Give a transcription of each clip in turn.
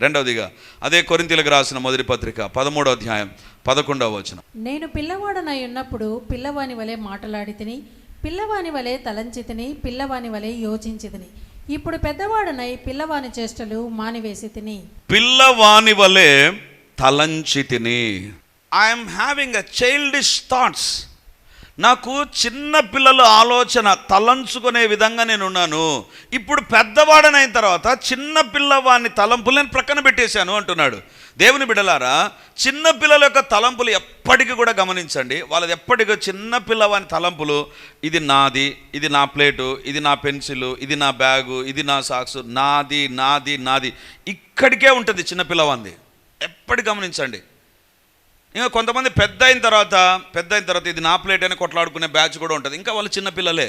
రెండవదిగా అదే కొరింతలకు రాసిన మొదటి పత్రిక పదమూడో అధ్యాయం పదకొండవ వచనం. నేను పిల్లవాడనై ఉన్నప్పుడు పిల్లవాని వలె మాటలాడి తిని పిల్లవాని వలె తలంచి తిని పిల్లవాని వలె యోచించి తిని ఇప్పుడు పెద్దవాడనై పిల్లవాని చేష్టలు మానివేసి తిని పిల్లవాని వలె తలంచి తిని I'm having a childish thoughts నాకు చిన్న పిల్లల ఆలోచన తలంచుకునే విధంగా నేను ఉన్నాను ఇప్పుడు పెద్దవాడనైన తర్వాత చిన్న పిల్లవాడిని తలంపులు నేను ప్రక్కన పెట్టేశాను అంటున్నాడు. దేవుని బిడలారా చిన్న పిల్లల యొక్క తలంపులు ఎప్పటికీ కూడా గమనించండి. వాళ్ళది ఎప్పటికీ చిన్న పిల్లవాని తలంపులు ఇది నాది ఇది నా ప్లేటు ఇది నా పెన్సిల్ ఇది నా బ్యాగు ఇది నా సాక్స్ నాది నాది నాది. ఇక్కడికే ఉంటుంది చిన్న పిల్లవాంది ఎప్పటి గమనించండి. ఇంకా కొంతమంది పెద్ద అయిన తర్వాత పెద్ద అయిన తర్వాత ఇది నా ప్లేట్ అని కొట్లాడుకునే బ్యాచ్ కూడా ఉంటుంది. ఇంకా వాళ్ళు చిన్నపిల్లలే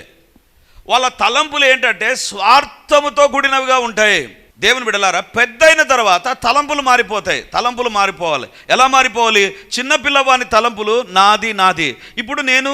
వాళ్ళ తలంపులు ఏంటంటే స్వార్థముతో కూడినవిగా ఉంటాయి. దేవుని బిడలారా పెద్ద అయిన తర్వాత తలంపులు మారిపోతాయి. తలంపులు మారిపోవాలి. ఎలా మారిపోవాలి? చిన్న పిల్లవాని తలంపులు నాది నాది. ఇప్పుడు నేను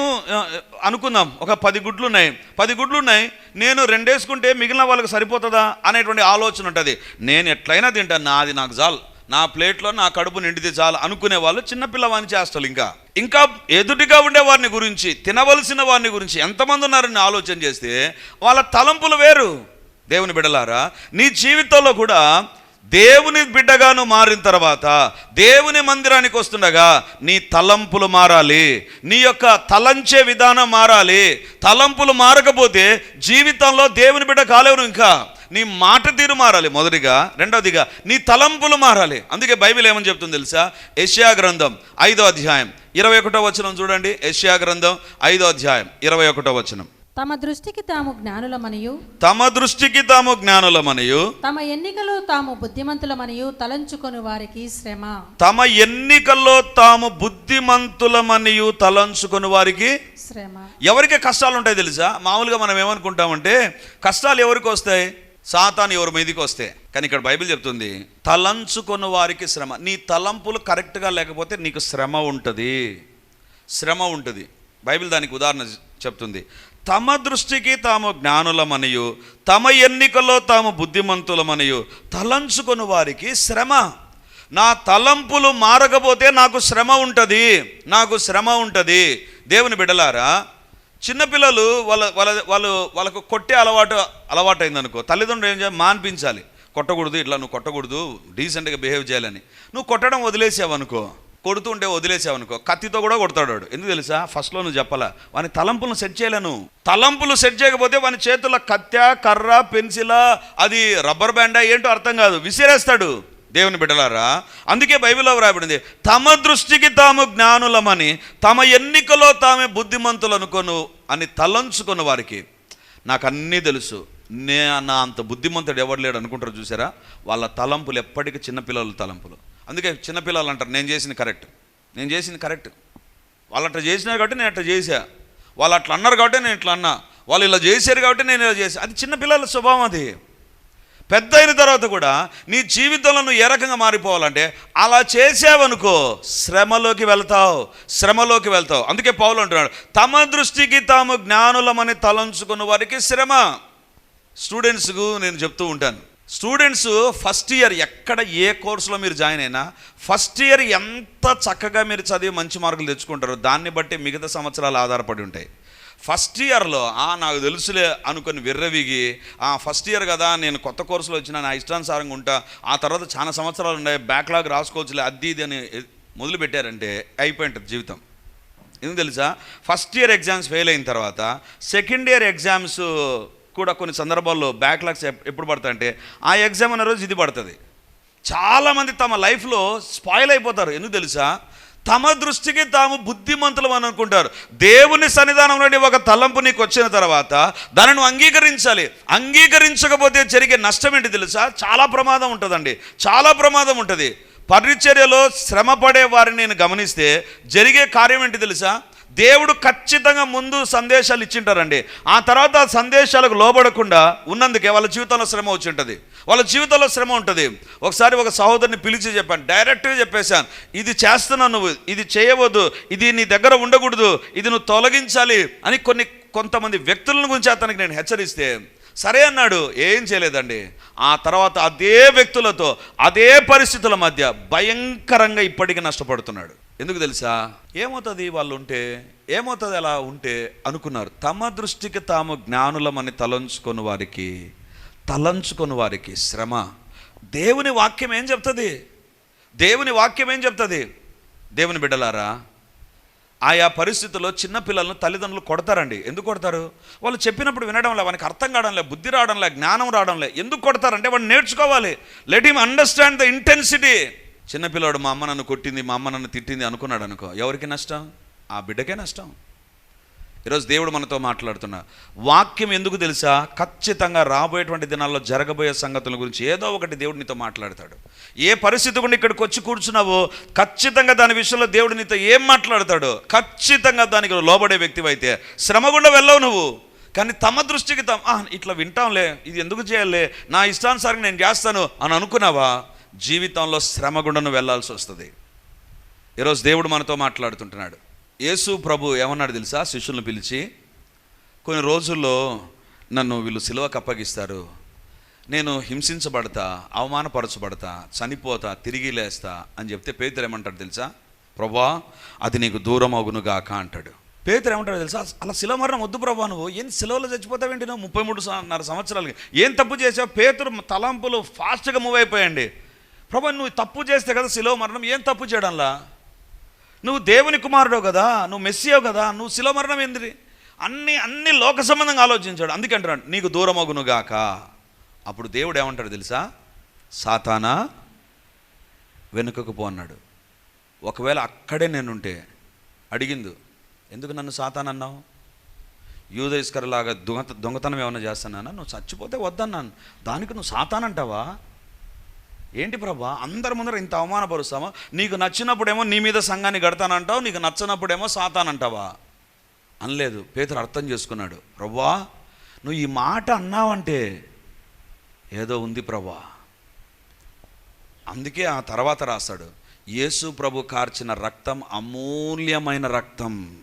అనుకుందాం ఒక పది గుడ్లు ఉన్నాయి పది గుడ్లు ఉన్నాయి నేను రెండేసుకుంటే మిగిలిన వాళ్ళకి సరిపోతుందా అనేటువంటి ఆలోచన ఉంటుంది. నేను ఎట్లయినా తింటాను నాది నాకు చాలు. నా ప్లేట్లో నా కడుపు నిండితే చాలు అనుకునే వాళ్ళు చిన్నపిల్లవాని చేస్తారు ఇంకా. ఇంకా ఎదుటిగా ఉండే వారిని గురించి తినవలసిన వారిని గురించి ఎంతమంది ఉన్నారని ఆలోచన చేస్తే వాళ్ళ తలంపులు వేరు. దేవుని బిడ్డలారా నీ జీవితంలో కూడా దేవుని బిడ్డగాను మారిన తర్వాత దేవుని మందిరానికి వస్తుండగా నీ తలంపులు మారాలి. నీ యొక్క తలంచే విధానం మారాలి. తలంపులు మారకపోతే జీవితంలో దేవుని బిడ్డ కాలేవు ఇంకా. నీ మాట తీరు మారాలి మొదటిగా రెండవదిగా నీ తలంపులు మారాలి. అందుకే బైబిల్ ఏమని చెప్తుంది తెలుసా? యెషయా గ్రంథం ఐదో అధ్యాయం ఇరవై ఒకటో వచనం చూడండి. యెషయా గ్రంథం ఐదో అధ్యాయం ఇరవై ఒకటో వచనం. తమ దృష్టికి తాము జ్ఞానులమనియు తమ దృష్టికి తాము జ్ఞానులమనియు తమ ఎన్నికలో తాము బుద్ధిమంతులమనియు తలంచుకొని వారికి శ్రమ. తమ ఎన్నికల్లో తాము బుద్ధిమంతులమనియు తలంచుకొని వారికి శ్రమ. ఎవరికి కష్టాలు ఉంటాయి తెలుసా? మామూలుగా మనం ఏమనుకుంటామంటే కష్టాలు ఎవరికి వస్తాయి? సాతాను ఎవరి మీదకి వస్తే. కానీ ఇక్కడ బైబిల్ చెప్తుంది తలంచుకున్న వారికి శ్రమ. నీ తలంపులు కరెక్ట్గా లేకపోతే నీకు శ్రమ ఉంటుంది. శ్రమ ఉంటుంది. బైబిల్ దానికి ఉదాహరణ చెప్తుంది. తమ దృష్టికి తాము జ్ఞానులమనియు తమ ఎన్నికల్లో తాము బుద్ధిమంతులమనియు తలంచుకుని వారికి శ్రమ. నా తలంపులు మారకపోతే నాకు శ్రమ ఉంటుంది. నాకు శ్రమ ఉంటుంది. దేవుని బిడలారా చిన్నపిల్లలు వాళ్ళ వాళ్ళ వాళ్ళు వాళ్ళకు కొట్టే అలవాటు అలవాటు అయిందనుకో తల్లిదండ్రులు ఏం చేయాలి? మాన్పించాలి. కొట్టకూడదు ఇట్లా నువ్వు కొట్టకూడదు డీసెంట్గా బిహేవ్ చేయాలని. నువ్వు కొట్టడం వదిలేసావనుకో కొడుతుంటే వదిలేసావనుకో కత్తితో కూడా కొడతాడు వాడు. ఎందుకు తెలుసా? ఫస్ట్లో నువ్వు చెప్పాలా వాని తలంపులను సెట్ చేయలేను తలంపులు సెట్ చేయకపోతే వాని చేతుల కత్తె కర్ర పెన్సిలా అది రబ్బర్ బ్యాండా ఏంటో అర్థం కాదు. విసిరేస్తాడు దేవుని బిడ్డలారా. అందుకే బైబిల్లో వ్రాయబడింది తమ దృష్టికి తాము జ్ఞానులమని తమ ఎన్నికలో తామే బుద్ధిమంతులు అనుకోను అని తలంచుకున్న వారికి నాకు అన్నీ తెలుసు. నే నా అంత బుద్ధిమంతుడు ఎవరు లేడు అనుకుంటారు చూసారా? వాళ్ళ తలంపులు ఎప్పటికీ చిన్నపిల్లల తలంపులు. అందుకే చిన్నపిల్లలు అంటారు నేను చేసింది కరెక్ట్. నేను చేసింది కరెక్ట్. వాళ్ళు అట్లా చేసినారు కాబట్టి నేను అట్లా చేశా. వాళ్ళు అట్లా అన్నారు కాబట్టి నేను ఇట్లా అన్నా. వాళ్ళు ఇలా చేశారు కాబట్టి నేను ఇలా చేశాను అది చిన్నపిల్లల స్వభావం అది. పెద్ద అయిన తర్వాత కూడా నీ జీవితంలో నువ్వు ఏ రకంగా మారిపోవాలంటే అలా చేసావనుకో శ్రమలోకి వెళ్తావు శ్రమలోకి వెళ్తావు. అందుకే పౌలు అంటున్నాడు తమ దృష్టికి తాము జ్ఞానులమని తలంచుకున్న వారికి శ్రమ. స్టూడెంట్స్కు నేను చెప్తూ ఉంటాను స్టూడెంట్స్ ఫస్ట్ ఇయర్ ఎక్కడ ఏ కోర్సులో మీరు జాయిన్ అయినా ఫస్ట్ ఇయర్ ఎంత చక్కగా మీరు చదివి మంచి మార్కులు తెచ్చుకుంటారో దాన్ని బట్టి మిగతా సంవత్సరాలు ఆధారపడి ఉంటాయి. ఫస్ట్ ఇయర్లో నాకు తెలుసులే అనుకొని విర్రవిగి ఆ ఫస్ట్ ఇయర్ కదా నేను కొత్త కోర్సులో వచ్చిన నా ఇష్టానుసారంగా ఉంటా ఆ తర్వాత చాలా సంవత్సరాలు ఉన్నాయి బ్యాక్లాగ్ రాసుకోవచ్చులే అది ఇది అని మొదలుపెట్టారంటే అయిపోయింటుంది జీవితం. ఎందుకు తెలుసా? ఫస్ట్ ఇయర్ ఎగ్జామ్స్ ఫెయిల్ అయిన తర్వాత సెకండ్ ఇయర్ ఎగ్జామ్స్ కూడా కొన్ని సందర్భాల్లో బ్యాక్లాగ్స్ ఎప్పుడు పడతాయంటే ఆ ఎగ్జామ్ అనే రోజు ఇది పడుతుంది. చాలామంది తమ లైఫ్లో స్పాయిల్ అయిపోతారు. ఎందుకు తెలుసా? తమ దృష్టికి తాము బుద్ధిమంతులు అని అనుకుంటారు. దేవుని సన్నిధానం నుండి ఒక తలంపు నీకు వచ్చిన తర్వాత దానిని అంగీకరించాలి. అంగీకరించకపోతే జరిగే నష్టం ఏంటి తెలుసా? చాలా ప్రమాదం ఉంటుందండి. చాలా ప్రమాదం ఉంటుంది. పరిచర్యలో శ్రమ పడే వారిని నేను గమనిస్తే జరిగే కార్యం ఏంటి తెలుసా? దేవుడు ఖచ్చితంగా ముందు సందేశాలు ఇచ్చింటారండి. ఆ తర్వాత ఆ సందేశాలకు లోబడకుండా ఉన్నందుకే వాళ్ళ జీవితంలో శ్రమ వచ్చి ఉంటుంది. వాళ్ళ జీవితంలో శ్రమ ఉంటుంది. ఒకసారి ఒక సహోదరిని పిలిచి చెప్పాను. డైరెక్ట్గా చెప్పేశాను. ఇది చేస్తున్నావు నువ్వు ఇది చేయవద్దు ఇది నీ దగ్గర ఉండకూడదు ఇది నువ్వు తొలగించాలి అని కొన్ని కొంతమంది వ్యక్తులను గురించి అతనికి నేను హెచ్చరిస్తే సరే అన్నాడు ఏం చేయలేదండి. ఆ తర్వాత అదే వ్యక్తులతో అదే పరిస్థితుల మధ్య భయంకరంగా ఇప్పటికీ నష్టపడుతున్నాడు. ఎందుకు తెలుసా? ఏమవుతుంది వాళ్ళు ఉంటే ఏమవుతుంది అలా ఉంటే అనుకున్నారు. తమ దృష్టికి తాము జ్ఞానులమని తలంచుకొని వారికి తలంచుకొని వారికి శ్రమ. దేవుని వాక్యం ఏం చెప్తుంది? దేవుని వాక్యం ఏం చెప్తుంది? దేవుని బిడ్డలారా ఆయా పరిస్థితుల్లో చిన్నపిల్లలను తల్లిదండ్రులు కొడతారండి. ఎందుకు కొడతారు? వాళ్ళు చెప్పినప్పుడు వినడం లే వానికి అర్థం కావడంలే బుద్ధి రావడం లే జ్ఞానం రావడం లే. ఎందుకు కొడతారంటే వాడు నేర్చుకోవాలి. Let him understand the intensity చిన్నపిల్లాడు మా అమ్మ నన్ను కొట్టింది మా అమ్మ నన్ను తిట్టింది అనుకున్నాడు అనుకో. ఎవరికి నష్టం? ఆ బిడ్డకే నష్టం. ఈరోజు దేవుడు మనతో మాట్లాడుతున్నా. వాక్యం ఎందుకు తెలుసా? ఖచ్చితంగా రాబోయేటువంటి దినాల్లో జరగబోయే సంగతుల గురించి ఏదో ఒకటి దేవుడు నీతో మాట్లాడతాడు. ఏ పరిస్థితి గుండా ఇక్కడికి వచ్చి కూర్చున్నావో ఖచ్చితంగా దాని విషయంలో దేవుడు నీతో ఏం మాట్లాడతాడో ఖచ్చితంగా దానికి లోబడే వ్యక్తివైతే శ్రమ గుండా వెళ్ళవు నువ్వు. కానీ తమ దృష్టికి తమ ఇట్లా వింటాంలే ఇది ఎందుకు చేయాలి? నా ఇష్టానుసారంగా నేను చేస్తాను అని అనుకున్నావా? జీవితంలో శ్రమ గుండను వెళ్ళాల్సి వస్తుంది. ఈరోజు దేవుడు మనతో మాట్లాడుతుంటున్నాడు. యేసు ప్రభు ఏమన్నాడు తెలుసా? శిష్యులను పిలిచి కొన్ని రోజుల్లో నన్ను వీళ్ళు సిలువకు అప్పగిస్తారు నేను హింసించబడతా అవమానపరచబడతా చనిపోతా తిరిగి లేస్తా అని చెప్తే పేతురు ఏమంటాడు తెలుసా? ప్రభా అది నీకు దూరం అగునుగాక అంటాడు. పేతురు ఏమంటాడు తెలుసా? అలా శిల మరణం వద్దు ప్రభా నువ్వు. ఏం సిలువలో చచ్చిపోతావేంటి నువ్వు? ముప్పై మూడు సంవత్సరాలు. సంవత్సరాలకి ఏం తప్పు చేసావు? పేతురు తలంపులు ఫాస్ట్గా మూవ్ అయిపోయండి ప్రభా నువ్వు తప్పు చేస్తే కదా శిలవ మరణం. ఏం తప్పు చేయడంలా? నువ్వు దేవుని కుమారుడు కదా నువ్వు మెస్సియో కదా నువ్వు శిలో మరణం ఏంది అన్ని అన్ని లోక సంబంధంగా ఆలోచించాడు. అందుకే నీకు దూరమగునుగాక. అప్పుడు దేవుడు ఏమంటాడు తెలుసా? సాతానా వెనుకకు పో అన్నాడు. ఒకవేళ అక్కడే నేనుంటే అడిగింది ఎందుకు నన్ను సాతాన్ అన్నావు? యూద లాగా దొంగత దొంగతనం ఏమైనా చేస్తున్నానా? నువ్వు చచ్చిపోతే వద్దన్నాను. దానికి నువ్వు సాతానంటావా అంటావా? ఏంటి ప్రభా? అందరి ముందర ఇంత అవమానపరుస్తామా నీకు నచ్చినప్పుడేమో నీ మీద సంఘాన్ని గడతానంటావు నీకు నచ్చినప్పుడేమో సాతానంటావా? అనలేదు. పేతురు అర్థం చేసుకున్నాడు. ప్రభా నువ్వు ఈ మాట అన్నావంటే ఏదో ఉంది ప్రభా. అందుకే ఆ తర్వాత రాస్తాడు. యేసు ప్రభు కార్చిన రక్తం అమూల్యమైన రక్తం.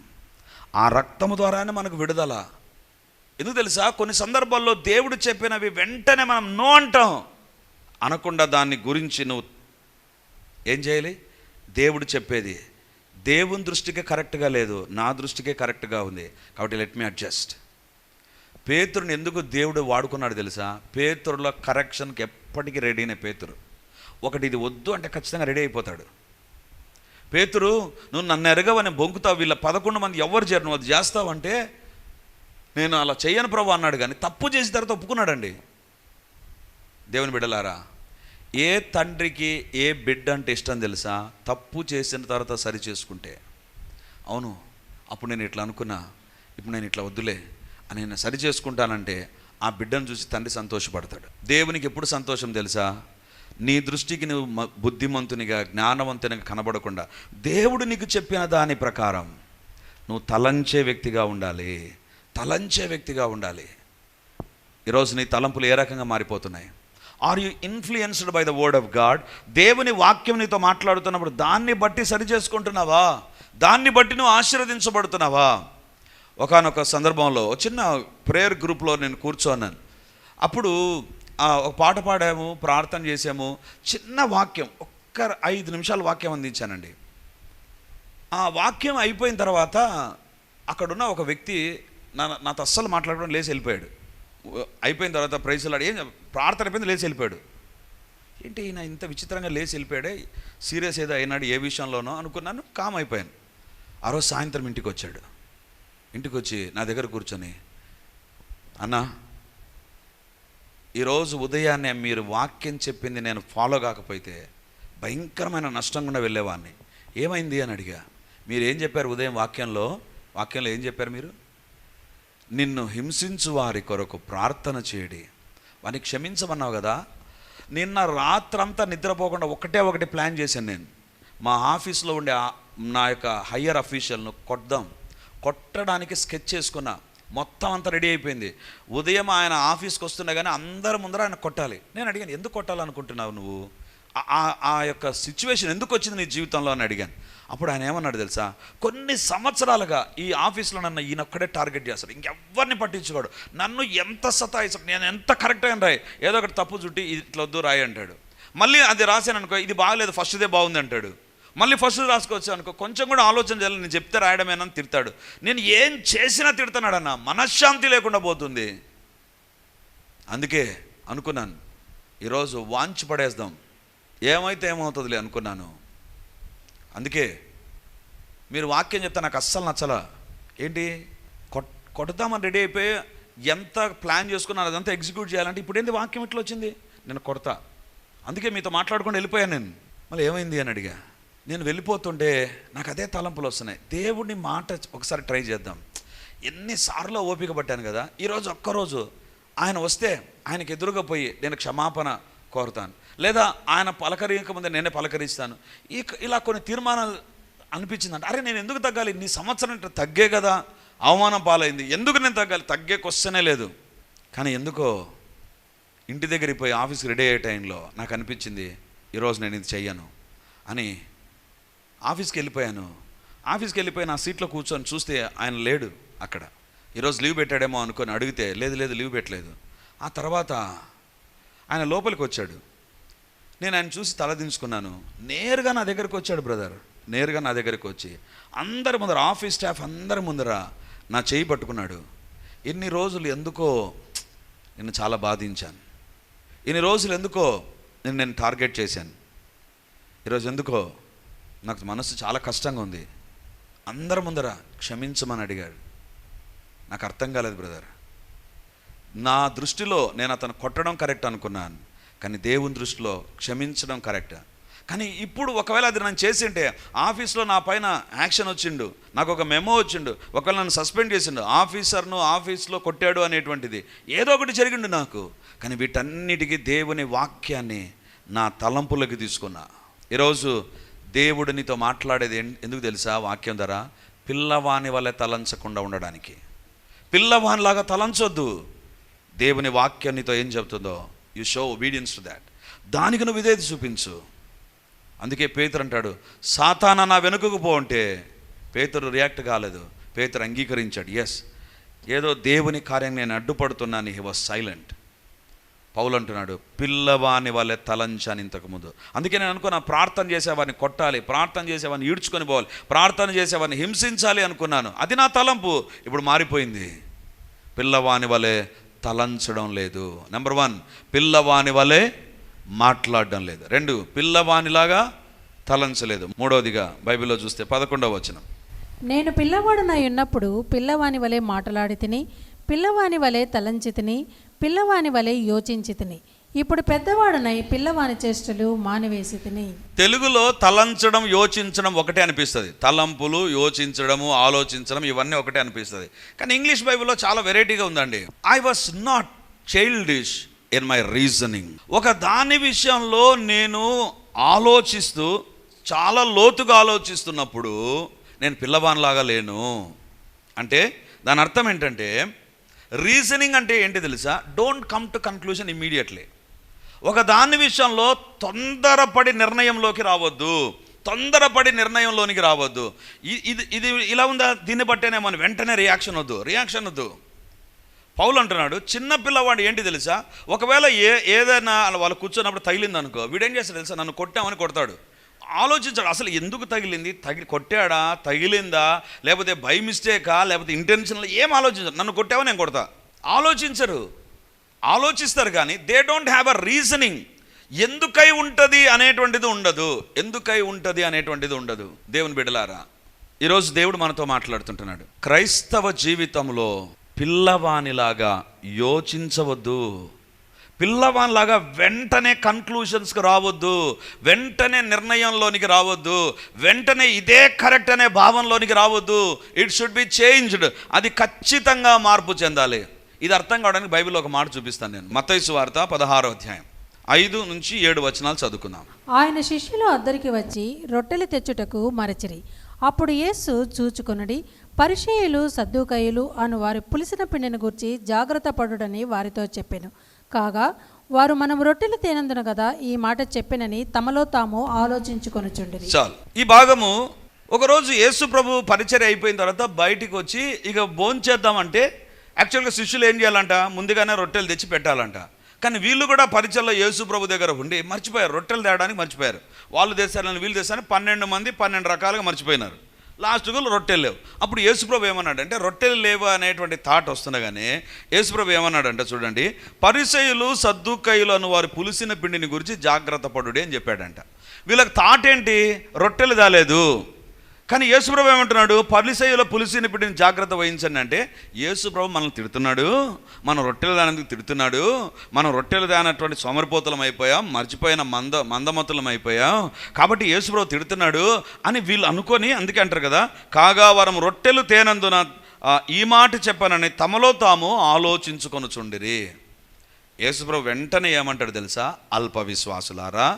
ఆ రక్తము ద్వారానే మనకు విడుదల. ఎందుకు తెలుసా? కొన్ని సందర్భాల్లో దేవుడు చెప్పినవి వెంటనే మనం నో అంటాం. అనకుండా దాన్ని గురించి నువ్వు ఏం చేయాలి? దేవుడు చెప్పేది దేవుని దృష్టికి కరెక్ట్గా లేదు నా దృష్టికే కరెక్ట్గా ఉంది. కాబట్టి లెట్ మీ అడ్జస్ట్ పేతురుని ఎందుకు దేవుడు వాడుకున్నాడు తెలుసా? పేతురులో కరెక్షన్కి ఎప్పటికీ రెడీ అయిన పేతురు. ఒకటి ఇది వద్దు అంటే ఖచ్చితంగా రెడీ అయిపోతాడు. పేతురు నువ్వు నన్ను ఎరగవని బొంకుతావు వీళ్ళ పదకొండు మంది ఎవరు చేరు? నువ్వు అది చేస్తావంటే నేను అలా చేయను ప్రభు అన్నాడు కానీ తప్పు చేసిన తర్వాత ఒప్పుకున్నాడండి. దేవుని బిడ్డలారా ఏ తండ్రికి ఏ బిడ్డ అంటే ఇష్టం తెలుసా? తప్పు చేసిన తర్వాత సరి చేసుకుంటే. అవును అప్పుడు నేను ఇట్లా అనుకున్నా ఇప్పుడు నేను ఇట్లా వద్దులే అని నేను సరి చేసుకుంటానంటే ఆ బిడ్డను చూసి తండ్రి సంతోషపడతాడు. దేవునికి ఎప్పుడు సంతోషం తెలుసా? నీ దృష్టికి నువ్వు బుద్ధిమంతునిగా జ్ఞానవంతునిగా కనబడకుండా దేవుడు నీకు చెప్పిన దాని ప్రకారం నువ్వు తలంచే వ్యక్తిగా ఉండాలి. తలంచే వ్యక్తిగా ఉండాలి. ఈరోజు నీ తలంపులు ఏ రకంగా మారిపోతున్నాయి? Are you influenced by the word of God దేవుని వాక్యం నీతో మాట్లాడుతున్నప్పుడు దాన్ని బట్టి సరి చేసుకుంటున్నావా? దాన్ని బట్టి నువ్వు ఆశీర్వదించబడుతున్నావా? ఒకానొక సందర్భంలో ఒక చిన్న ప్రేయర్ గ్రూప్లో నేను కూర్చోన్నాను. అప్పుడు ఒక పాట పాడాము ప్రార్థన చేసాము చిన్న వాక్యం ఒక్క ఐదు నిమిషాల వాక్యం అందించానండి. ఆ వాక్యం అయిపోయిన తర్వాత అక్కడున్న ఒక వ్యక్తి నా నాతో అస్సలు మాట్లాడడం లేచి వెళ్ళిపోయాడు. అయిపోయిన తర్వాత ప్రైజ్లాడు ఏం ప్రార్థన అయిపోయింది లేచి వెళ్ళిపోయాడు. ఏంటి ఈయన ఇంత విచిత్రంగా లేచి వెళ్ళిపోయాడే? సీరియస్ ఏదో అయినాడు ఏ విషయంలోనో అనుకున్నాను కామ్ అయిపోయాను. ఆ రోజు సాయంత్రం ఇంటికి వచ్చాడు. ఇంటికి వచ్చి నా దగ్గర కూర్చొని అన్నా ఈరోజు ఉదయాన్నే మీరు వాక్యం చెప్పింది నేను ఫాలో కాకపోతే భయంకరమైన నష్టం గుండా వెళ్ళేవాడిని. ఏమైంది? అని అడిగా. మీరు ఏం చెప్పారు ఉదయం వాక్యంలో? వాక్యంలో ఏం చెప్పారు మీరు? నిన్ను హింసించు వారి కొరకు ప్రార్థన చేయడి. వారిని క్షమించమన్నావు కదా? నిన్న రాత్రంతా నిద్రపోకుండా ఒకటే ఒకటి ప్లాన్ చేశాను నేను. మా ఆఫీస్లో ఉండే నా యొక్క హయ్యర్ అఫీషియల్ను కొడదాం కొట్టడానికి స్కెచ్ చేసుకున్నా మొత్తం అంతా రెడీ అయిపోయింది. ఉదయం ఆయన ఆఫీస్కి వస్తున్నా కానీ అందరి ముందర ఆయన కొట్టాలి. నేను అడిగాను ఎందుకు కొట్టాలనుకుంటున్నావు నువ్వు? ఆ- ఆ- యొక్క సిచ్యువేషన్ ఎందుకు వచ్చింది నీ జీవితంలో అని అడిగాను. అప్పుడు ఆయన ఏమన్నాడు తెలుసా? కొన్ని సంవత్సరాలుగా ఈ ఆఫీస్లో నన్ను ఈయన ఒక్కడే టార్గెట్ చేస్తాడు. ఇంకెవ్వరిని పట్టించుకోడు. నన్ను ఎంత సతాయిస్తాడు? నేను ఎంత కరెక్ట్ అయిన రాయి. ఏదో ఒకటి తప్పు చుట్టి ఇట్లా వద్దు రాయి అంటాడు. మళ్ళీ అది రాశాను అనుకో ఇది బాగలేదు ఫస్ట్దే బాగుంది అంటాడు. మళ్ళీ ఫస్ట్ రాసుకోవచ్చు అనుకో కొంచెం కూడా ఆలోచన చేయాలి నేను చెప్తే రాయడమేనని తిడతాడు. నేను ఏం చేసినా తిడతాడన్న మనశ్శాంతి లేకుండా పోతుంది. అందుకే అనుకున్నాను ఈరోజు వాంచి పడేద్దాం. ఏమైతే ఏమవుతుందిలే అనుకున్నాను. అందుకే మీరు వాక్యం చెప్తే నాకు అస్సలు నచ్చలా. ఏంటి? కొట్ కొడతామని రెడీ అయిపోయి ఎంత ప్లాన్ చేసుకున్నాను అదంతా ఎగ్జిక్యూట్ చేయాలంటే ఇప్పుడు ఏంది వాక్యం ఎట్లా వచ్చింది? నేను కొడతా. అందుకే మీతో మాట్లాడుకుంటూ వెళ్ళిపోయాను నేను. మళ్ళీ ఏమైంది అని అడిగా. నేను వెళ్ళిపోతుంటే నాకు అదే తలంపులు వస్తున్నాయి. దేవుడిని మాట ఒకసారి ట్రై చేద్దాం. ఎన్నిసార్లు ఓపిక పట్టాను కదా. ఈరోజు ఒక్కరోజు ఆయన వస్తే ఆయనకి ఎదురుగా పోయి నేను క్షమాపణ కోరుతాను. లేదా ఆయన పలకరియక నేనే పలకరిస్తాను. ఈ ఇలా కొన్ని తీర్మానాలు అనిపించిందంట అరే నేను ఎందుకు తగ్గాలి? నీ సంవత్సరం అంటే తగ్గే కదా అవమానం పాలైంది. ఎందుకు నేను తగ్గాలి? తగ్గే క్వశ్చనే లేదు. కానీ ఎందుకో ఇంటి దగ్గరికి పోయి ఆఫీస్కి రెడీ అయ్యే టైంలో నాకు అనిపించింది ఈరోజు నేను ఇది చెయ్యను అని ఆఫీస్కి వెళ్ళిపోయాను. ఆఫీస్కి వెళ్ళిపోయి నా సీట్లో కూర్చొని చూస్తే ఆయన లేడు అక్కడ. ఈరోజు లీవ్ పెట్టాడేమో అనుకొని అడిగితే లేదు లేదు లీవ్ పెట్టలేదు. ఆ తర్వాత ఆయన లోపలికి వచ్చాడు. నేను ఆయన చూసి తలదించుకున్నాను నేరుగా నా దగ్గరకు వచ్చాడు బ్రదర్. నేరుగా నా దగ్గరికి వచ్చి అందరి ముందర ఆఫీస్ స్టాఫ్ అందరి ముందర నా చేయి పట్టుకున్నాడు. ఇన్ని రోజులు ఎందుకో నేను చాలా బాధించాను. ఇన్ని రోజులు ఎందుకో నేను నేను టార్గెట్ చేశాను. ఈరోజు ఎందుకో నాకు మనసు చాలా కష్టంగా ఉంది. అందరి ముందర క్షమించమని అడిగాడు. నాకు అర్థం కాలేదు బ్రదర్. నా దృష్టిలో నేను అతను కొట్టడం కరెక్ట్ అనుకున్నాను. కానీ దేవుని దృష్టిలో క్షమించడం కరెక్ట్. కానీ ఇప్పుడు ఒకవేళ అది నన్ను చేసింటే ఆఫీస్లో నా పైన యాక్షన్ వచ్చిండు నాకు ఒక మెమో వచ్చిండు ఒకవేళ నన్ను సస్పెండ్ చేసిండు ఆఫీసర్ను ఆఫీస్లో కొట్టాడు అనేటువంటిది ఏదో ఒకటి జరిగిండు నాకు. కానీ వీటన్నిటికీ దేవుని వాక్యాన్ని నా తలంపులోకి తీసుకున్నా. ఈరోజు దేవుడు నీతో మాట్లాడేది ఎందుకు తెలుసా? వాక్యం ధర పిల్లవాని వల్లే తలంచకుండా ఉండడానికి. పిల్లవానిలాగా తలంచొద్దు. దేవుని వాక్యం నీతో ఏం చెబుతుందో you show obedience to that దానికి నువ్వు ఇదే చూపించు. అందుకే పేతురు అంటాడు సాతానా నా వెనుకకు పో అంటే పేతురు రియాక్ట్ కాలేదు. పేతురు అంగీకరించాడు. ఎస్ ఏదో దేవుని కార్యం నేను అడ్డుపడుతున్నాను. హీ వాజ్ సైలెంట్ పౌలు అంటున్నాడు పిల్లవాని వాళ్ళే తలంచాను ఇంతకుముందు అందుకే నేను అనుకున్నా ప్రార్థన చేసేవాడిని కొట్టాలి. ప్రార్థన చేసేవాడిని ఈడ్చుకొని పోవాలి. ప్రార్థన చేసేవాడిని హింసించాలి అనుకున్నాను. అది నా తలంపు. ఇప్పుడు మారిపోయింది. పిల్లవాని వలె తలంచడం లేదు. నెంబర్ వన్ పిల్లవాని వలె మాట్లాడడం లేదు. రెండు పిల్లవానిలాగా తలంచలేదు. మూడవదిగా బైబిల్లో చూస్తే పదకొండవ వచనం. నేను పిల్లవాడునై ఉన్నప్పుడు పిల్లవాని వలె మాట్లాడి తిని పిల్లవాని వలె తలంచి తిని పిల్లవాని వలె యోచించి తిని. ఇప్పుడు పెద్దవాడనై పిల్లవాని చేష్టలు మానివేసి తిని. తెలుగులో తలంచడం యోచించడం ఒకటే అనిపిస్తుంది. తలంపులు యోచించడము ఆలోచించడం ఇవన్నీ ఒకటే అనిపిస్తుంది. కానీ ఇంగ్లీష్ బైబిల్లో చాలా వెరైటీగా ఉందండి. I was not childish in my reasoning ఒక దాని విషయంలో నేను ఆలోచిస్తూ చాలా లోతుగా ఆలోచిస్తున్నప్పుడు నేను పిల్లవానిలాగా లేను. అంటే దాని అర్థం ఏంటంటే రీజనింగ్ అంటే ఏంటి తెలుసా? Don't come to conclusion immediately ఒక దాని విషయంలో తొందరపడి నిర్ణయంలోకి రావద్దు. తొందరపడి నిర్ణయంలోనికి రావద్దు. ఇది ఇది ఇలా ఉందా? దీన్ని బట్టేనేమో మనం వెంటనే రియాక్షన్ వద్దు. రియాక్షన్ వద్దు. పౌలు అంటున్నాడు చిన్న పిల్లవాడు ఏంటి తెలుసా? ఒకవేళ ఏ ఏదైనా వాళ్ళు కూర్చున్నప్పుడు తగిలింది అనుకో వీడేం చేస్తాడు తెలుసా? నన్ను కొట్టామని కొడతాడు. ఆలోచించాడు అసలు ఎందుకు తగిలింది? తగిలి కొట్టాడా? తగిలిందా? లేకపోతే బై మిస్టేకా? లేకపోతే ఇంటెన్షన్లో ఏం ఆలోచించరు నన్ను కొట్టావని నేను కొడతా. ఆలోచించరు. ఆలోచిస్తారు కానీ they don't have a reasoning ఎందుకై ఉంటుంది అనేటువంటిది ఉండదు. ఎందుకై ఉంటుంది అనేటువంటిది ఉండదు. దేవుని బిడలారా ఈరోజు దేవుడు మనతో మాట్లాడుతుంటున్నాడు. క్రైస్తవ జీవితంలో పిల్లవానిలాగా యోచించవద్దు. పిల్లవానిలాగా వెంటనే కన్క్లూషన్స్కి రావద్దు. వెంటనే నిర్ణయంలోనికి రావద్దు. వెంటనే ఇదే కరెక్ట్ అనే భావంలోనికి రావద్దు. ఇట్ షుడ్ బి చేంజ్డ్ అది ఖచ్చితంగా మార్పు చెందాలి. ఇది అర్థం కావడానికి బైబిల్లో ఒక మాట చూపిస్తాను నేను. మత్తైసు వార్త పదహారో అధ్యాయం. ఐదు నుంచి ఏడు వచనాలు చదువుకుందాం. ఆయన శిష్యులు అద్దరికి వచ్చి రొట్టెలు తెచ్చుటకు మరచిరి. అప్పుడు యేసు చూచుకొనుడి పరిచయులు సద్దుకయ్యులు అను వారి పులిసిన పిండిని గురించి జాగ్రత్త పడుడని వారితో చెప్పాను. కాగా వారు మనం రొట్టెలు తేనందున కదా ఈ మాట చెప్పినని తమలో తాము ఆలోచించుకొనుచుండిరి. చాలు. ఈ భాగము ఒకరోజు యేసు ప్రభు పరిచర్య అయిపోయిన తర్వాత బయటికి వచ్చి ఇక భోంచేద్దామంటే యాక్చువల్గా శిష్యులు ఏం చేయాలంట? ముందుగానే రొట్టెలు తెచ్చి పెట్టాలంట. కానీ వీళ్ళు కూడా పరిచయలో యేసు ప్రభు దగ్గర ఉండి మర్చిపోయారు. రొట్టెలు తేడానికి మర్చిపోయారు. వాళ్ళు తెస్తారని వీళ్ళు తెస్తారని పన్నెండు మంది పన్నెండు రకాలుగా మర్చిపోయినారు. లాస్ట్కు రొట్టెలు లేవు. అప్పుడు యేసుప్రభు ఏమన్నాడు అంటే రొట్టెలు లేవు అనేటువంటి థాట్ వస్తుండగానే యేసుప్రభు ఏమన్నాడంటే చూడండి పరిసయులు సద్దుకయులు అను వారు పులిసిన పిండిని గురించి జాగ్రత్త పడుడి అని చెప్పాడంట. వీళ్ళకి థాట్ ఏంటి? రొట్టెలు దాలేదు కానీ యేసుప్రభు ఏమంటున్నాడు? పరిసయుల పులిసిని పెట్టిన జాగ్రత్త వహించండి అంటే యేసుప్రభు మనల్ని తిడుతున్నాడు మనం రొట్టెలు దానందుకు తిడుతున్నాడు మనం రొట్టెలు దానటువంటి సోమరిపోతలం అయిపోయాం మర్చిపోయిన మంద మందమతులం అయిపోయాం. కాబట్టి యేసుప్రభు తిడుతున్నాడు అని వీళ్ళు అనుకొని అందుకే అంటారు కదా కాగా వరం రొట్టెలు తేనందున ఈ మాట చెప్పానని తమలో తాము ఆలోచించుకొనుచుండిరి యేసుప్రభు వెంటనే ఏమంటాడు తెలుసా? అల్ప విశ్వాసులారా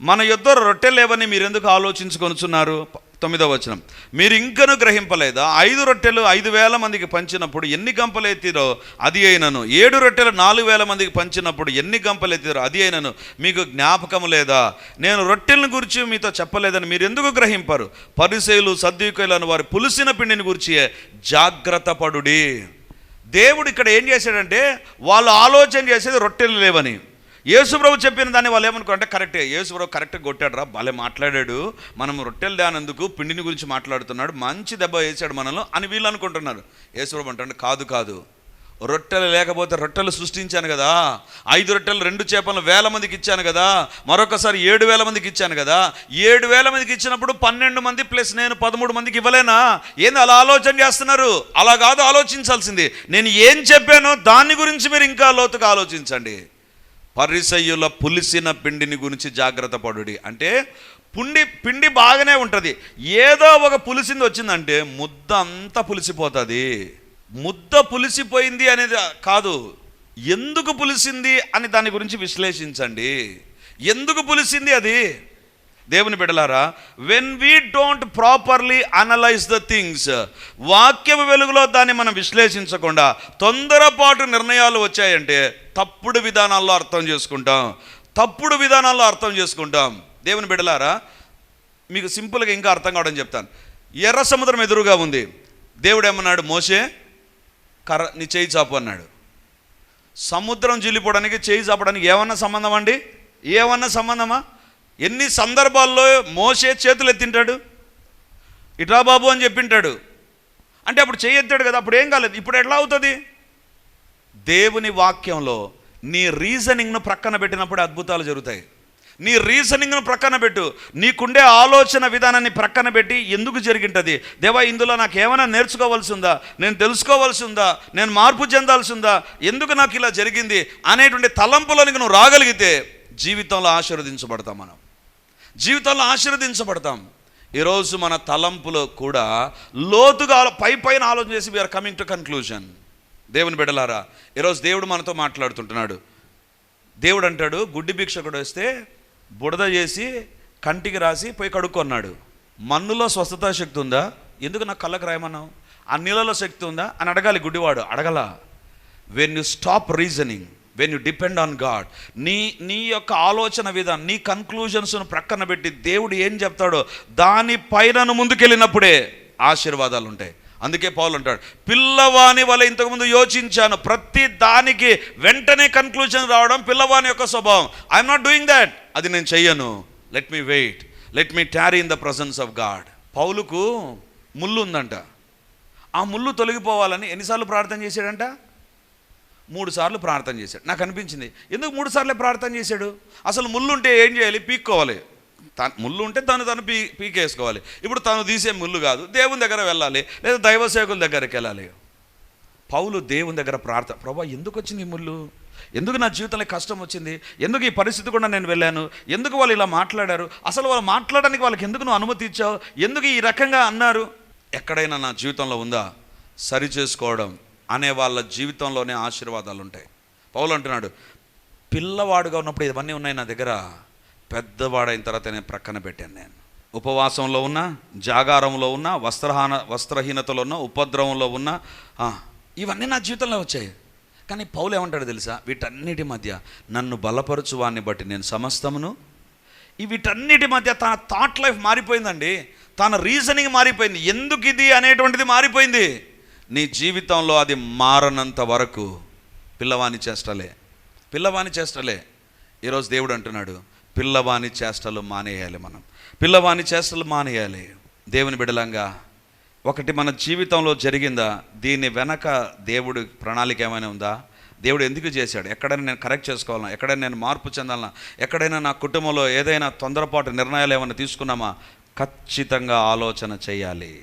మన యుద్ధ రొట్టెలు లేవని మీరెందుకు ఆలోచించుకొనుచున్నారు తొమ్మిదవ వచనం. మీరు ఇంకను గ్రహింపలేదా? ఐదు రొట్టెలు ఐదు వేల మందికి పంచినప్పుడు ఎన్ని గంపలు ఎత్తిరో అది అయినను. ఏడు రొట్టెలు నాలుగు వేల మందికి పంచినప్పుడు ఎన్ని గంపలు ఎత్తిరో అది అయినను. మీకు జ్ఞాపకం లేదా? నేను రొట్టెలను గురించి మీతో చెప్పలేదని మీరు ఎందుకు గ్రహింపరు? పరిశైలు సద్వికైలను వారి పులిసిన పిండిని గురించి జాగ్రత్త పడుడి. దేవుడు ఇక్కడ ఏం చేశాడంటే వాళ్ళు ఆలోచన చేసేది రొట్టెలు లేవని. యేసుప్రభు చెప్పిన దాన్ని వాళ్ళు ఏమనుకుంటే కరెక్టే యేసుప్రభు కరెక్ట్గా కొట్టాడు రా భలే మాట్లాడాడు మనం రొట్టెలు దానందుకు పిండిని గురించి మాట్లాడుతున్నాడు మంచి దెబ్బ వేసాడు మనల్ని అని వీళ్ళు అనుకుంటున్నారు. యేసుప్రభు అంటాడు కాదు కాదు. రొట్టెలు లేకపోతే రొట్టెలు సృష్టించాను కదా. ఐదు రొట్టెలు రెండు చేపలు వేల మందికి ఇచ్చాను కదా. మరొకసారి ఏడు వేల మందికి ఇచ్చాను కదా. ఏడు వేల మందికి ఇచ్చినప్పుడు పన్నెండు మంది ప్లస్ నేను పదమూడు మందికి ఇవ్వలేనా? ఏంది అలా ఆలోచన చేస్తున్నారు? అలా కాదు ఆలోచించాల్సింది. నేను ఏం చెప్పానో దాని గురించి మీరు ఇంకా లోతుగా ఆలోచించండి. పరిసయ్యుల పులిసిన పిండిని గురించి జాగ్రత్త పడుడి. అంటే పుండి పిండి బాగానే ఉంటుంది. ఏదో ఒక పులిసింది వచ్చిందంటే ముద్ద అంతా పులిసిపోతుంది. ముద్ద పులిసిపోయింది అనేది కాదు. ఎందుకు పులిసింది అని దాని గురించి విశ్లేషించండి. ఎందుకు పులిసింది అది? దేవుని బిడలారా when we don't properly analyse the things వాక్యము వెలుగులో దాన్ని మనం విశ్లేషించకుండా తొందరపాటు నిర్ణయాలు వచ్చాయంటే తప్పుడు విధానాల్లో అర్థం చేసుకుంటాం. తప్పుడు విధానాల్లో అర్థం చేసుకుంటాం. దేవుని బిడలారా మీకు సింపుల్గా ఇంకా అర్థం కావడం చెప్తాను. ఎర్ర సముద్రం ఎదురుగా ఉంది. దేవుడు ఏమన్నాడు? మోసే కర్ర నీ చేయి చాపు అన్నాడు. సముద్రం జిల్లిపోవడానికి చేయి చాపడానికి ఏమన్నా సంబంధం అండి? ఏమన్నా సంబంధమా? ఎన్ని సందర్భాల్లో మోసే చేతులు ఎత్తింటాడు? ఇట్రా బాబు అని చెప్పింటాడు. అంటే అప్పుడు చేయెత్తాడు కదా అప్పుడు ఏం కాలేదు. ఇప్పుడు ఎట్లా అవుతుంది? దేవుని వాక్యంలో నీ రీజనింగ్ను ప్రక్కన పెట్టినప్పుడు అద్భుతాలు జరుగుతాయి. నీ రీజనింగ్ను ప్రక్కన పెట్టు. నీకుండే ఆలోచన విధానాన్ని ప్రక్కన పెట్టి ఎందుకు జరిగింటది? దేవా ఇందులో నాకు ఏమైనా నేర్చుకోవాల్సి ఉందా నేను తెలుసుకోవాల్సి ఉందా నేను మార్పు చెందాల్సి ఉందా ఎందుకు నాకు ఇలా జరిగింది? అనేటువంటి తలంపులోనికి నువ్వు రాగలిగితే జీవితంలో ఆశీర్వదించబడతాం మనం. జీవితంలో ఆశీర్వదించబడతాం. ఈరోజు మన తలంపులో కూడా లోతుగా పై పైన ఆలోచన చేసి వీఆర్ కమింగ్ టు కన్క్లూజన్ దేవుని బిడలారా ఈరోజు దేవుడు మనతో మాట్లాడుతుంటున్నాడు. దేవుడు అంటాడు గుడ్డి భిక్షకుడు వస్తే బుడద చేసి కంటికి రాసి పోయి కడుక్కున్నాడు మన్నులో స్వస్థత శక్తి ఉందా? ఎందుకు నాకు కళ్ళకు రాయమన్నావు? ఆ నీళ్ళలో శక్తి ఉందా? అని అడగాలి గుడ్డివాడు. అడగల. When you stop reasoning when you depend on God నీ నీ యొక్క ఆలోచన విధానం నీ కన్క్లూజన్స్ను ప్రక్కన పెట్టి దేవుడు ఏం చెప్తాడో దాని పైన ముందుకెళ్ళినప్పుడే ఆశీర్వాదాలు ఉంటాయి అందుకే పౌలు అంటాడు పిల్లవాని వల్ల ఇంతకుముందు యోచించాను. ప్రతి దానికి వెంటనే కన్క్లూజన్ రావడం పిల్లవాని యొక్క స్వభావం. ఐఎమ్ నాట్ డూయింగ్ దాట్ అది నేను చెయ్యను. Let me wait let me tarry in the presence of God పౌలుకు ముళ్ళు ఉందంట. ఆ ముళ్ళు తొలగిపోవాలని ఎన్నిసార్లు ప్రార్థన చేశాడంట? మూడు సార్లు ప్రార్థన చేశాడు. నాకు అనిపించింది ఎందుకు మూడు సార్లే ప్రార్థన చేశాడు? అసలు ముళ్ళు ఉంటే ఏం చేయాలి? పీక్కోవాలి. తను ముళ్ళు ఉంటే తను తను పీ పీకేసుకోవాలి. ఇప్పుడు తను తీసే ముళ్ళు కాదు దేవుని దగ్గర వెళ్ళాలి లేదా దైవ సేవకుల దగ్గరికి వెళ్ళాలి. పౌలు దేవుని దగ్గర ప్రార్థన ప్రభా ఎందుకు వచ్చింది ఈ ముళ్ళు? ఎందుకు నా జీవితంలో కష్టం వచ్చింది? ఎందుకు ఈ పరిస్థితి కూడా నేను వెళ్ళాను? ఎందుకు వాళ్ళు ఇలా మాట్లాడారు? అసలు వాళ్ళు మాట్లాడడానికి వాళ్ళకి ఎందుకు నువ్వు అనుమతి ఇచ్చావు? ఎందుకు ఈ రకంగా అన్నారు? ఎక్కడైనా నా జీవితంలో ఉందా? సరి చేసుకోవడం అనే వాళ్ళ జీవితంలోనే ఆశీర్వాదాలు ఉంటాయి. పౌలు అంటున్నాడు పిల్లవాడుగా ఉన్నప్పుడు ఇవన్నీ ఉన్నాయి నా దగ్గర పెద్దవాడైన తర్వాత నేను ప్రక్కన పెట్టాను నేను. ఉపవాసంలో ఉన్న జాగారంలో ఉన్న వస్త్రహాన వస్త్రహీనతలో ఉన్న ఉపద్రవంలో ఉన్న ఆ, ఇవన్నీ నా జీవితంలో వచ్చాయి. కానీ పౌలు ఏమంటాడు తెలుసా వీటన్నిటి మధ్య నన్ను బలపరచు వాన్ని బట్టి నేను సమస్తమును ఈ వీటన్నిటి మధ్య తన థాట్ లైఫ్ మారిపోయిందండి. తన రీజనింగ్ మారిపోయింది. ఎందుకు ఇది అనేటువంటిది మారిపోయింది? నీ జీవితంలో అది మారనంత వరకు పిల్లవాని చేష్టలే. పిల్లవాని చేష్టలే. ఈరోజు దేవుడు అంటున్నాడు పిల్లవాని చేష్టలు మానేయాలి మనం. పిల్లవాని చేష్టలు మానేయాలి. దేవుని బిడలంగా ఒకటి మన జీవితంలో జరిగిందా? దీని వెనక దేవుడు ప్రణాళిక ఏమైనా ఉందా? దేవుడు ఎందుకు చేశాడు? ఎక్కడైనా నేను కరెక్ట్ చేసుకోవాలన్నా ఎక్కడైనా నేను మార్పు చెందాలన్నా ఎక్కడైనా నా కుటుంబంలో ఏదైనా తొందరపాటు నిర్ణయాలు ఏమైనా తీసుకున్నామా? ఖచ్చితంగా ఆలోచన చేయాలి.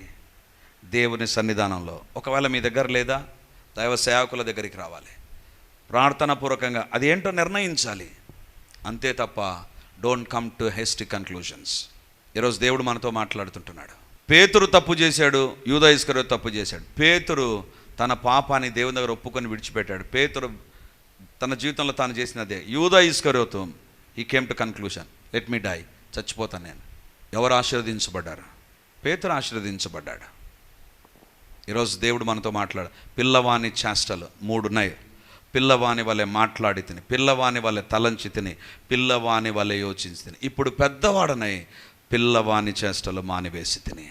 దేవుని సన్నిధానంలో. ఒకవేళ మీ దగ్గర లేదా దైవ సేవకుల దగ్గరికి రావాలి. ప్రార్థనాపూర్వకంగా ఏంటో నిర్ణయించాలి. అంతే తప్ప don't come to hasty conclusions ఈరోజు దేవుడు మనతో మాట్లాడుతుంటున్నాడు. పేతురు తప్పు చేశాడు యూదా ఇస్కరు తప్పు చేశాడు. పేతురు తన పాపాన్ని దేవుని దగ్గర ఒప్పుకొని విడిచిపెట్టాడు. పేతురు తన జీవితంలో తాను చేసినదే Yuda Iskarotu he came to conclusion let me die చచ్చిపోతాను నేను. ఎవరు ఆశీర్వదించబడ్డారు? పేతురు ఆశీర్వదించబడ్డాడు. ఈరోజు దేవుడు మనతో మాట్లాడు పిల్లవాని చేష్టలు మూడు ఉన్నాయి పిల్లవాని వలె మాట్లాడి తిని పిల్లవాని వలె తలంచి తిని పిల్లవాని వలె యోచించి తిని. ఇప్పుడు పెద్దవాడనై పిల్లవాని చేష్టలు మానివేసి తిని.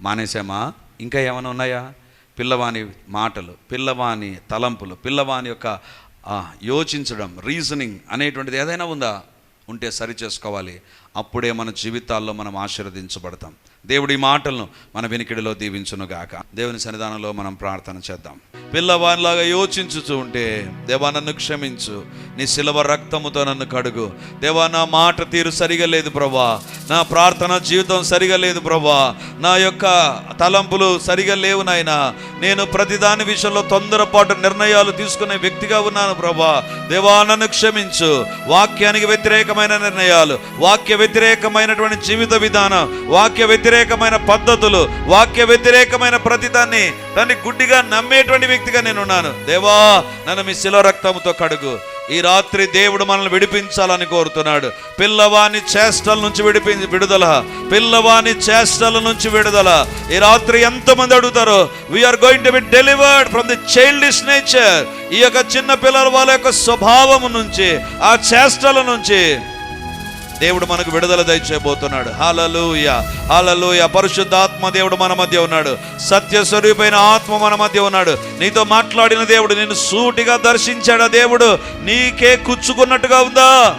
మానేసామా? ఇంకా ఏమైనా ఉన్నాయా? పిల్లవాని మాటలు పిల్లవాని తలంపులు పిల్లవాని యొక్క యోచించడం రీజనింగ్ అనేటువంటిది ఏదైనా ఉందా? ఉంటే సరి చేసుకోవాలి. అప్పుడే మన జీవితాల్లో మనం ఆశీర్వదించబడతాం. దేవుడి మాటలను మన వెనికిడిలో దీవించునుగాక. దేవుని సన్నిధానంలో మనం ప్రార్థన చేద్దాం. పిల్లవానిలాగా యోచించుతూ ఉంటే దేవా నన్ను క్షమించు. నీ శిలవ రక్తముతో నన్ను కడుగు. దేవా నా మాట తీరు సరిగా లేదు ప్రభా. నా ప్రార్థన జీవితం సరిగా లేదు ప్రభా. నా యొక్క తలంపులు సరిగా లేవు నాయన. నేను ప్రతిదాని విషయంలో తొందరపాటు నిర్ణయాలు తీసుకునే వ్యక్తిగా ఉన్నాను ప్రభా. దేవా నన్ను క్షమించు. వాక్యానికి వ్యతిరేకమైన నిర్ణయాలు వాక్య వ్యతిరేకమైనటువంటి జీవిత విధానం వాక్య వ్యతిరేకమైన పద్ధతులు వాక్య వ్యతిరేకమైన ప్రతిదాన్ని దాన్ని గుడ్డిగా నమ్మేటువంటి వ్యక్తిగా నేను ఉన్నాను దేవా నన్ను మీ శిల రక్తముతో కడుగు. ఈ రాత్రి దేవుడు మనల్ని విడిపించాలని కోరుతున్నాడు. పిల్లవాని చేష్టల నుంచి విడిపి విడుదల. పిల్లవాని చేష్టల నుంచి విడుదల. ఈ రాత్రి ఎంతమంది అడుగుతారు we are going to be delivered from the childish nature ఈ యొక్క చిన్న పిల్లల వాళ్ళ యొక్క స్వభావం నుంచి ఆ చేష్టల నుంచి దేవుడు మనకు విడుదల దయచేయబోతున్నాడు. హాలలుయ హాలలుయ పరిశుద్ధాత్మ దేవుడు మన మధ్య ఉన్నాడు. సత్య స్వరూపైన ఆత్మ మన మధ్య ఉన్నాడు. నీతో మాట్లాడిన దేవుడు నేను సూటిగా దర్శించాడు దేవుడు? నీకే కుచ్చుకున్నట్టుగా ఉందా?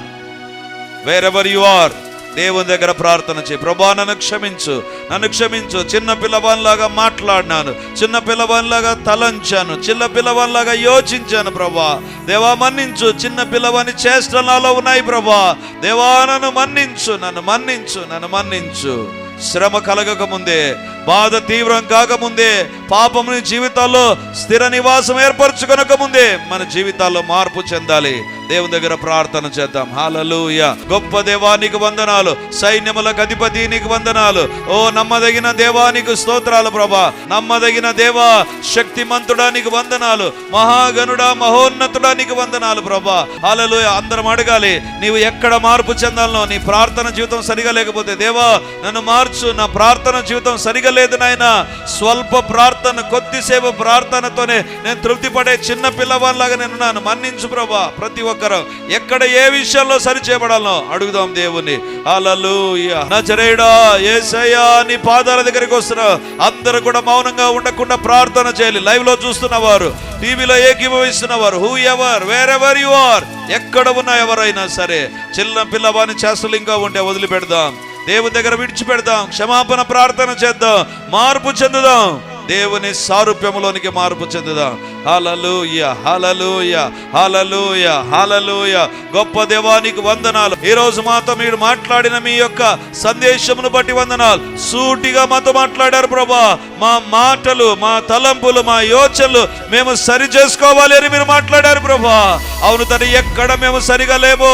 వేరెవర్ యు ఆర్ దేవుని దగ్గర ప్రార్థన చేయి. ప్రభా నన్ను క్షమించు. నన్ను క్షమించు. చిన్న పిల్లవానిలాగా మాట్లాడినాను. చిన్న పిల్లవానిలాగా తలంచాను. చిన్న పిల్లవానిలాగా యోచించాను ప్రభా. దేవా మన్నించు. చిన్న పిల్లవాని చేష్టలు నాలో ఉన్నాయి ప్రభా. దేవా నన్ను మన్నించు. నన్ను మన్నించు. నన్ను మన్నించు. శ్రమ కలగక ముందే బాధ తీవ్రం కాకముందే. పాపముని జీవితాల్లో స్థిర నివాసం ఏర్పరచుకొనక ముందే మన జీవితాల్లో మార్పు చెందాలి. దేవుని దగ్గర ప్రార్థన చేద్దాం. హాలలుయ గొప్ప దేవానికి వందనాలు. సైన్యములకు అధిపతి నీకు వందనాలు. ఓ నమ్మదగిన దేవానికి స్తోత్రాలు ప్రభా. నమ్మదగిన దేవా శక్తిమంతుడా నీకు వందనాలు. మహాగనుడా మహోన్నతుడా నీకు వందనాలు ప్రభా. హాలలుయ అందరం అడగాలి నీవు ఎక్కడ మార్పు చెందాలనో నీ ప్రార్థన జీవితం సరిగా లేకపోతే దేవా నన్ను మార్చు నా ప్రార్థన జీవితం సరిగా లేదు నాయన. స్వల్ప ప్రార్థన కొద్దిసేపు ప్రార్థనతోనే నేను తృప్తి పడే చిన్న పిల్లవాళ్ళలాగా నేను నాను మన్నించు ప్రభా. ప్రతి ఒక్కరు ఎక్కడ ఏ విషయంలో సరి అడుగుదాం దేవుని అలలు నచరేడా ఏసయ్యా నీ పాదాల దగ్గరికి వస్తున్నా. అందరూ కూడా మౌనంగా ఉండకుండా ప్రార్థన చేయాలి. లైవ్లో చూస్తున్న వారు టీవీలో ఏకీభవిస్తున్న వారు whoever wherever you are ఎక్కడ ఉన్న ఎవరైనా సరే చిన్న పిల్లవాని చేస్తలు ఇంకా ఉంటే వదిలిపెడదాం. దేవుని దగ్గర విడిచిపెడదాం. క్షమాపణ ప్రార్థన చేద్దాం. మార్పు చెందుదాం. దేవుని సారూప్యములోనికి మార్పు చెందుదాం. హలలుయ హలలుయ హలలుయ హలలుయ గొప్ప దేవానికి వందనాలు. ఈ రోజు మాతో మీరు మాట్లాడిన మీ యొక్క సందేశమును బట్టి వందనాలు. సూటిగా మాతో మాట్లాడారు ప్రభా. మా మాటలు మా తలంపులు మా యోచనలు మేము సరి చేసుకోవాలి అని మీరు మాట్లాడారు ప్రభా. అవును తను ఎక్కడ మేము సరిగా లేమో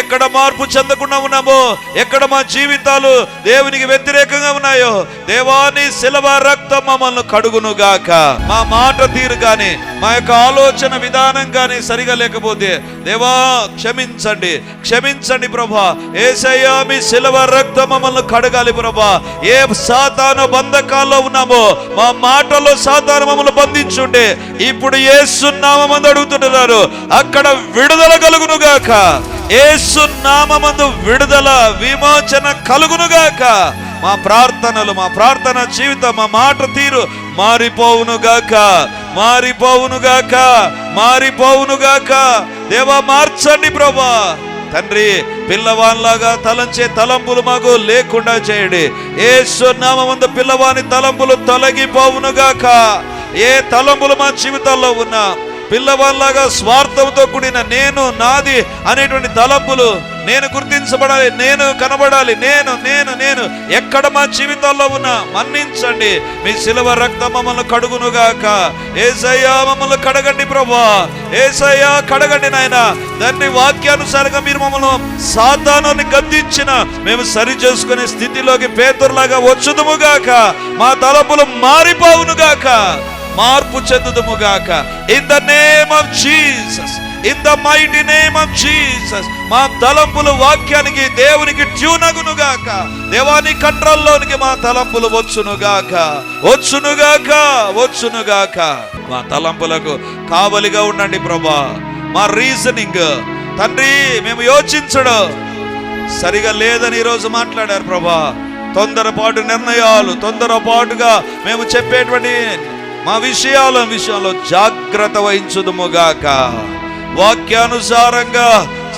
ఎక్కడ మార్పు చెందకుండా ఉన్నామో ఎక్కడ మా జీవితాలు దేవునికి వ్యతిరేకంగా ఉన్నాయో దేవాని శిలవ రక్తం మమ్మల్ని కడుగునుగాక. మా మాట తీరు గాని మా యొక్క ఆలోచన విధానం గాని సరిగా లేకపోతే దేవా క్షమించండి క్షమించండి ప్రభా. ఏసయ్యా మీ శిలవ రక్తం మమ్మల్ని కడగాలి ప్రభా. ఏ సాతాను బంధకాల్లో ఉన్నామో మా మాటలో సాధారణ మమ్మల్ని బంధించుండే. ఇప్పుడు ఏసునామందు అడుగుతుంటున్నారు. అక్కడ విడుదల కలుగునుగాక గాక. నామందు విడుదల విమోచన కలుగునుగాక మా ప్రార్థనలు మా ప్రార్థన జీవితం మా మాట తీరు మారిపోవునుగాక మారిపోవునుగాక మారిపోవునుగాక దేవా మార్చండి ప్రభా. తండ్రి పిల్లవాన్లాగా తలంచే తలంపులు మాకు లేకుండా చేయండి. ఏ నామందు పిల్లవాని తలంపులు తొలగిపోవునుగాక. ఏ తలంపులు మా జీవితాల్లో ఉన్నా పిల్లవాన్లాగా స్వార్థంతో కూడిన నేను నాది అనేటువంటి తలంపులు నేను గుర్తించబడాలి నేను కనబడాలి నేను నేను నేను. ఎక్కడ మా జీవితాల్లో ఉన్నా మన్నించండి. మీ శిలవ రక్తం మమ్మల్ని కడుగునుగాక. ఏసయ్యా మమ్మల్ని కడగండి ప్రభా. ఏసయ్యా కడగండి నాయన. దాన్ని వాక్యానుసారంగా మీరు మమ్మల్ని సాతానాన్ని గద్దించిన మేము సరి చేసుకునే స్థితిలోకి పేతురులాగా వచ్చుదుముగాక. మా తలపులు మారిపోవునుగాక. మార్పు చెందుదుముగాక. In the name of Jesus in the mighty name of Jesus మా తలంపులు వాక్యానికి దేవునికి ట్యూనగునుగాక దేవాని కంట్రోల్లోనికి మా తలంపులు వచ్చునుగాక వచ్చునుగాక వచ్చునుగాక మా తలంపులకు కావలిగా ఉండండి ప్రభా. మా రీజనింగ్ తండ్రి మేము యోచించడం సరిగా లేదని ఈరోజు మాట్లాడారు ప్రభా. తొందరపాటు నిర్ణయాలు తొందరపాటుగా మేము చెప్పేటువంటి మా విషయాల విషయంలో జాగ్రత్త వహించుదుముగాక వాక్యానుసారంగా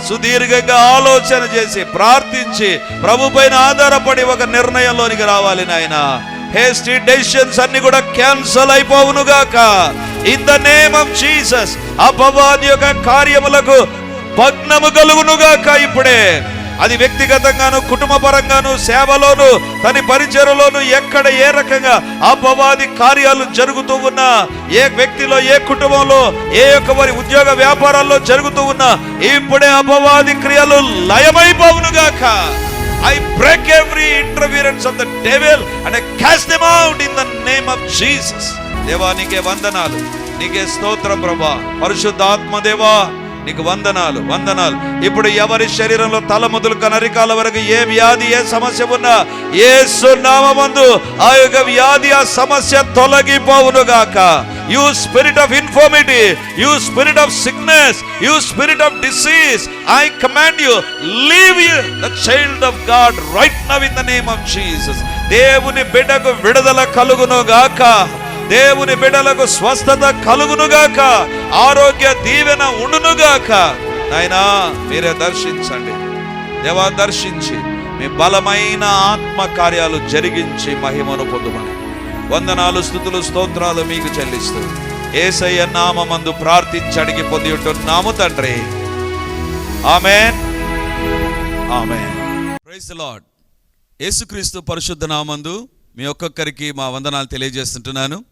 సుదీర్ఘంగా ఆలోచన చేసి ప్రార్థించి ప్రభు పైన ఆధారపడి ఒక నిర్ణయంలోనికి రావాలి నాయన. హేస్టీ డెసిషన్స్ అన్ని కూడా cancel అయిపోవునుగాక in the name of Jesus అపవాది యొక్క కార్యములకు భగ్నము కలుగునుగాక ఇప్పుడే. అది వ్యక్తిగతంగాను కుటుంబ పరంగాను సేవలోను తన పరిచయలోను ఎక్కడ ఏ రకంగా అపవాది కార్యాలు జరుగుతూ ఉన్నా ఏ వ్యక్తిలో ఏ కుటుంబంలో ఏ యొక్క వారి ఉద్యోగ వ్యాపారాల్లో జరుగుతూ ఉన్నా ఇప్పుడే అపవాది క్రియలు లయమైపోవునుగాక. I break every interference of the devil and I cast them out in the name of Jesus దేవా నీకే వందనాలు. నీకే స్తోత్రం ప్రభా. పరిశుద్ధాత్మ దేవా నీకు వందనాలు వందనాలు. ఇప్పుడు ఎవరి శరీరంలో తల మొదలు కనరికాల వరకు ఏ వ్యాధి ఏ సమస్య ఉన్నా ఏ సున్నామందు ఆ యొక్క వ్యాధి ఆ సమస్య తొలగిపోవునుగాక you spirit of infirmity you spirit of sickness you spirit of disease I command you leave you the child of God right now in the name of Jesus దేవుని బిడ్డకు విడుదల కలుగునుగాక దేవుని బిడ్డలకు స్వస్థత కలుగునుగాక ఆరోగ్య దీవెన ఉండునుగాక. నాయనా మీరే దర్శించండి. దేవా దర్శించి మీ బలమైన ఆత్మ కార్యాలు జరిగించి మహిమను పొందుమని. వందనాలు స్థుతులు స్తోత్రాలు మీకు చెల్లిస్తూ ఏసయ్య నామందు ప్రార్థించి అడిగి పొంది ఉంటున్నాము తండ్రి. ఆమెన్. ఆమెన్. ప్రైజ్ లార్డ్ యేసుక్రీస్తు పరిశుద్ధ నామందు మీ ఒక్కొక్కరికి మా వందనాలు తెలియజేస్తుంటున్నాను.